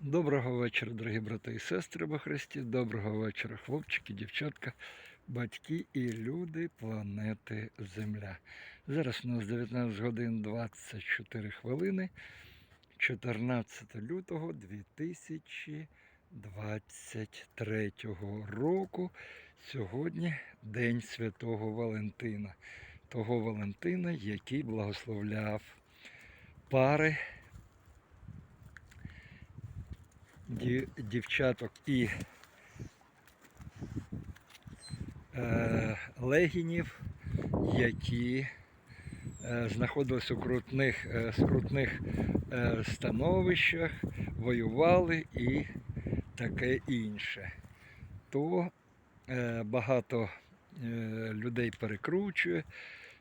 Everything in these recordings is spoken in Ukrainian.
Доброго вечора, дорогі брати і сестри во Христі. Доброго вечора, хлопчики, дівчатка, батьки і люди планети Земля. Зараз у нас 19 годин 24 хвилини, 14 лютого 2023 року. Сьогодні День Святого Валентина. Того Валентина, який благословляв пари дівчаток і е, легінів, які е, знаходились у крутних, е, скрутних е, становищах, воювали і таке інше. То е, багато е, людей перекручує,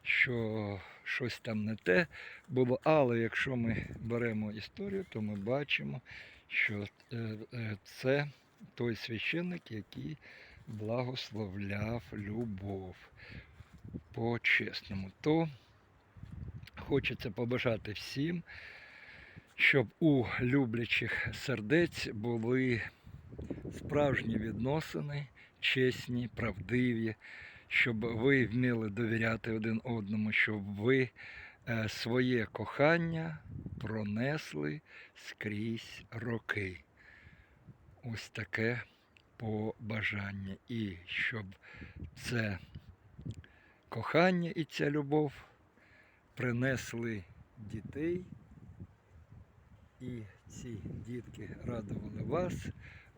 що щось там не те було. Але якщо ми беремо історію, то ми бачимо, що е, е, це той священник, який благословляв любов по-чесному. То хочеться побажати всім, щоб у люблячих сердець були справжні відносини, чесні, правдиві, щоб ви вміли довіряти один одному, щоб ви е, своє кохання пронесли скрізь роки. Ось таке побажання. І щоб це кохання і ця любов принесли дітей, і ці дітки радували вас,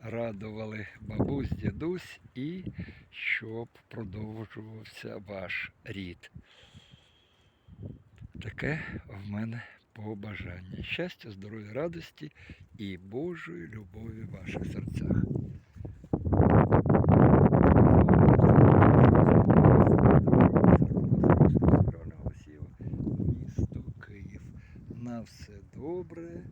радували бабусь, дідусь, і щоб продовжувався ваш рід. Таке в мене побажання. Щастя, здоров'я, радості і Божої любові в ваших серцях. Місто Київ. На все добре.